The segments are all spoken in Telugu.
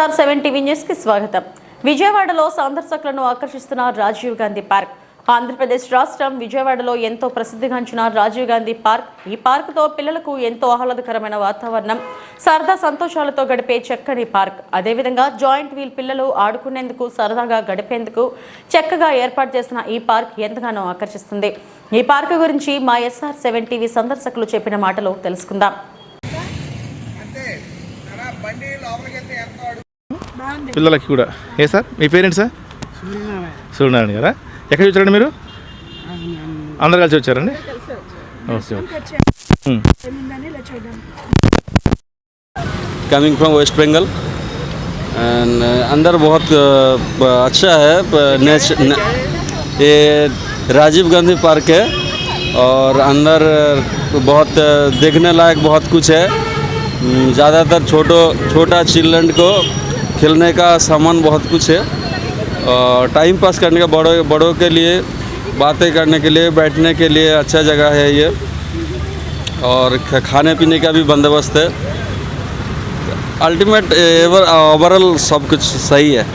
ఎస్ఆర్ సెవెన్ టీవీ న్యూస్కి స్వాగతం. విజయవాడలో సందర్శకులను ఆకర్షిస్తున్న రాజీవ్ గాంధీ పార్క్. ఆంధ్రప్రదేశ్ రాష్ట్రం విజయవాడలో ఎంతో ప్రసిద్ధిగాంచిన రాజీవ్ గాంధీ పార్క్. ఈ పార్కుతో పిల్లలకు ఎంతో ఆహ్లాదకరమైన వాతావరణం. సరదా సంతోషాలతో గడిపే చక్కని పార్క్. అదేవిధంగా జాయింట్ వీల్ పిల్లలు ఆడుకునేందుకు సరదాగా గడిపేందుకు చక్కగా ఏర్పాటు చేసిన ఈ పార్క్ ఎంతగానో ఆకర్షిస్తుంది. ఈ పార్క్ గురించి మా ఎస్ఆర్ సెవెన్ టీవీ సందర్శకులు చెప్పిన మాటలు తెలుసుకుందాం. పిల్లలకి కూడా ఏ సార్ మీ పేరెంట్స్ సార్ సూర్యనారాయణ గారా ఎక్కడికి వచ్చారండి మీరు అందరు కలిసి వచ్చారండి okay okay um. Coming from West Bengal and अंदर बहुत अ, अच्छा है प- नेच न, ये राजीव गांधी पार्क है और अंदर अ, बहुत अ, देखने लायक बहुत कुछ है हम्म, ज़्यादातर छोटो छोटा चिल्ड्रन को खेलने का सामान बहुत कुछ है। टाइम पास करने का बड़ों बड़ों के लिए, बातें करने के लिए, बैठने के लिए अच्छा जगह है ये। और खाने पीने का भी बंदोबस्त है। अल्टीमेट एवर ओवरऑल सब कुछ सही है।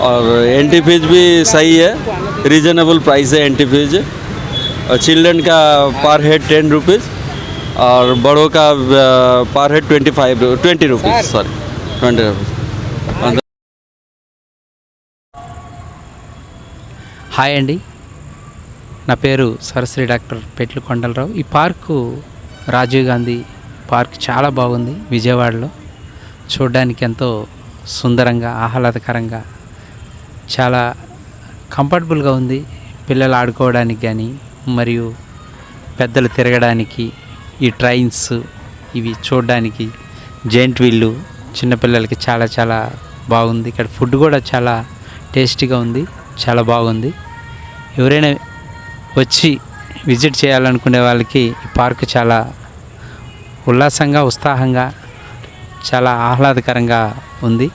और एंट्री फ़ीस भी सही है। रीजनेबल प्राइस है एंट्री फ़ीस चिल्ड्रन का पर हेड टेन रुपीज़ और बड़ों का per head twenty five twenty rupees sorry twenty rupees hi అండి. నా పేరు సరస్వతి డాక్టర్ పెట్లు కొండలరావు. ఈ పార్కు రాజీవ్ గాంధీ పార్క్ చాలా బాగుంది విజయవాడలో. చూడడానికి ఎంతో సుందరంగా ఆహ్లాదకరంగా చాలా కంఫర్టబుల్గా ఉంది. పిల్లలు ఆడుకోవడానికి కానీ మరియు పెద్దలు తిరగడానికి ఈ ట్రైన్స్ ఇవి చూడడానికి జెయింట్ వీళ్ళు చిన్నపిల్లలకి చాలా చాలా బాగుంది. ఇక్కడ ఫుడ్ కూడా చాలా టేస్టీగా ఉంది. చాలా బాగుంది. ఎవరైనా వచ్చి విజిట్ చేయాలనుకునే వాళ్ళకి ఈ పార్క్ చాలా ఉల్లాసంగా ఉత్సాహంగా చాలా ఆహ్లాదకరంగా ఉంది.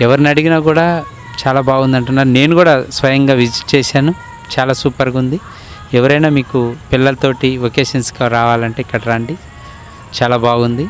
ఎవరిని అడిగినా కూడా చాలా బాగుంది అంటున్నారు. నేను కూడా స్వయంగా విజిట్ చేశాను. చాలా సూపర్గా ఉంది. ఎవరైనా మీకు పిల్లలతోటి ఒకేషన్స్కి రావాలంటే ఇక్కడ రండి. చాలా బాగుంది.